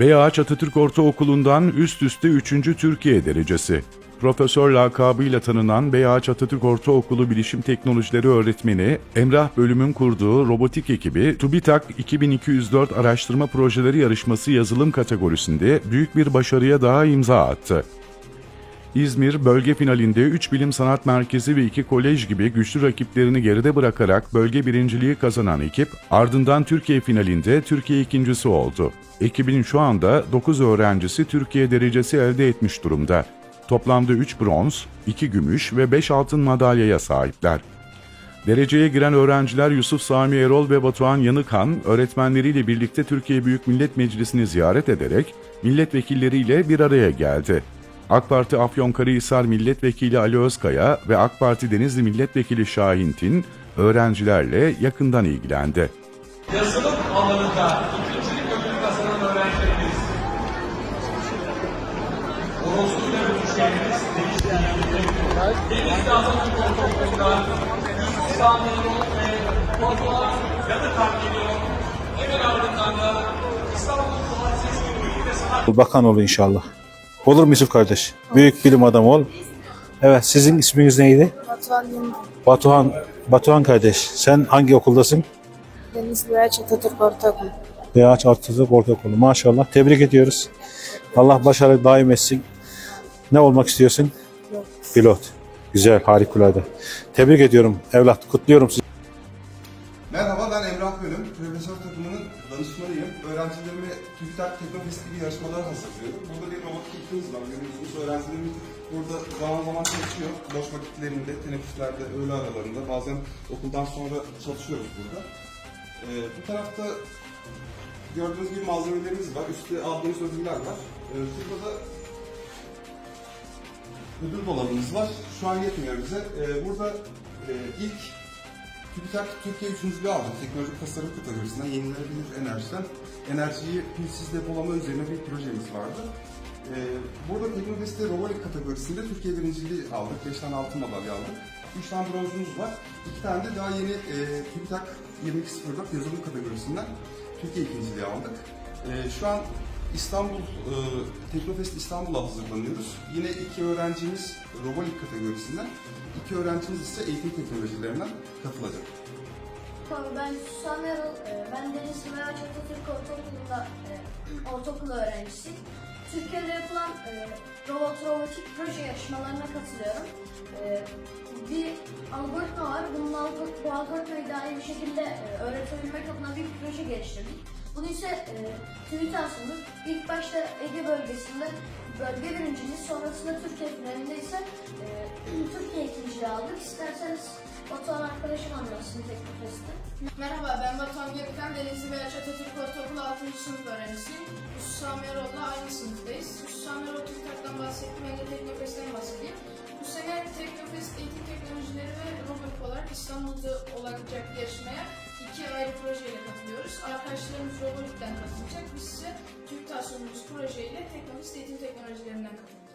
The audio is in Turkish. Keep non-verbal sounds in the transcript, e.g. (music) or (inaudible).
Beyağaç Atatürk Ortaokulu'ndan üst üste 3. Türkiye derecesi. Profesör lakabıyla tanınan Beyağaç Atatürk Ortaokulu Bilişim Teknolojileri öğretmeni Emrah Bölüm'ün kurduğu robotik ekibi TÜBİTAK 2204 araştırma projeleri yarışması yazılım kategorisinde büyük bir başarıya daha imza attı. İzmir bölge finalinde 3 bilim sanat merkezi ve 2 kolej gibi güçlü rakiplerini geride bırakarak bölge birinciliği kazanan ekip ardından Türkiye finalinde Türkiye ikincisi oldu. Ekibin şu anda 9 öğrencisi Türkiye derecesi elde etmiş durumda. Toplamda 3 bronz, 2 gümüş ve 5 altın madalyaya sahipler. Dereceye giren öğrenciler Yusuf Sami Erol ve Batuhan Yanıkhan öğretmenleriyle birlikte Türkiye Büyük Millet Meclisi'ni ziyaret ederek milletvekilleriyle bir araya geldi. AK Parti Afyonkarahisar Milletvekili Ali Özkaya ve AK Parti Denizli Milletvekili Şahin Tin öğrencilerle yakından ilgilendi. yazılım alanında ikincilik ödülü kazanan öğrencilerimiz, Orospu'yla görüşlerimiz, Denizli Atatürk Ortaokulu'ndan Yusuf Erol ve Batuhan Yanıkan geliyor. Hemen ardından da İstanbul Sezgin Bilgi ve Sanat Bakan ol inşallah. Olur mu Yusuf kardeş? Büyük bilim adamı ol. Evet sizin isminiz neydi? Batuhan Yıldız, Batuhan. Batuhan kardeş sen hangi okuldasın? Deniz Güveç Atatürk Ortaokulu. Beyaz Atatürk Ortaokulu. Maşallah. Tebrik ediyoruz. Allah başarı daim etsin. Ne olmak istiyorsun? Yok. Pilot. Güzel, harikulade. Tebrik ediyorum evlat. Kutluyorum sizi. Merhaba ben Emrah Bölüm. Profesör takımının danışmanıyım. Öğrencilerime TÜBİTAK Teknofest gibi yarışmalar hazırlıyorum. Burada bir robot kitimiz var. Görüyorsunuz öğrencilerimiz burada zaman zaman çalışıyor. Boş vakitlerinde, teneffüslerde, öğle aralarında bazen okuldan sonra çalışıyoruz burada. Ee, bu tarafta gördüğünüz gibi malzemelerimiz var. Üstte aldığımız ödüller var. Ee, şurada da ödül dolabımız var. Şu an yetmiyor bize. Ee, burada e, ilk TÜBİTAK Türkiye üçüncülüğü aldı. Teknolojik tasarım kategorisinden yenilenebilir enerjiden enerjiyi pilsiz depolama üzerine bir projemiz vardı. Ee, burada Teknofest'te robotik kategorisinde Türkiye birinciliği aldık. 5 tane altın madalya aldık. 3 tane bronzumuz var. 2 tane de daha yeni e, TÜBİTAK 2204 yazılım kategorisinden Türkiye ikinciliği aldık. Ee, şu an İstanbul, e, Teknofest İstanbul'a hazırlanıyoruz. Yine iki öğrencimiz robotik kategorisinden, iki öğrencimiz ise eğitim teknolojilerinden katılacak. Ben Susam Erol, e, ben Deniz Meraç Atatürk Ortaokulu'nda e, ortaokul öğrencisiyim. Türkiye'de yapılan e, robot robotik proje yarışmalarına katılıyorum. E, bir algoritma var. Bunun algor- bu algoritmayı daha iyi bir şekilde e, öğretebilmek adına bir proje geliştirdik. Bunu ise e, TÜBİTAK sundu. İlk başta Ege bölgesinde bölge birinciliği, sonrasında Türkiye finalinde ise e, (clears throat) Türkiye ikinciliği aldık. İsterseniz Batuhan arkadaşım anlatsın Teknofest'te. Merhaba ben Batuhan Gökten, Denizli Meraç Atatürk Ortaokulu 6. sınıf öğrencisiyim. Sami Erol'la aynı sınıftayız. Sami Erol TÜBİTAK'tan bahsettim, ben de Teknofest'ten bahsedeyim. Bu sene Teknofest eğitim teknolojileri ve robotik olarak İstanbul'da olacak yarışmaya iki ayrı projeyle katılıyoruz. Arkadaşlarımız robotikten katılacak, biz ise TÜBİTAK sunduğumuz projeyle Teknofest eğitim teknolojilerinden katılacağız.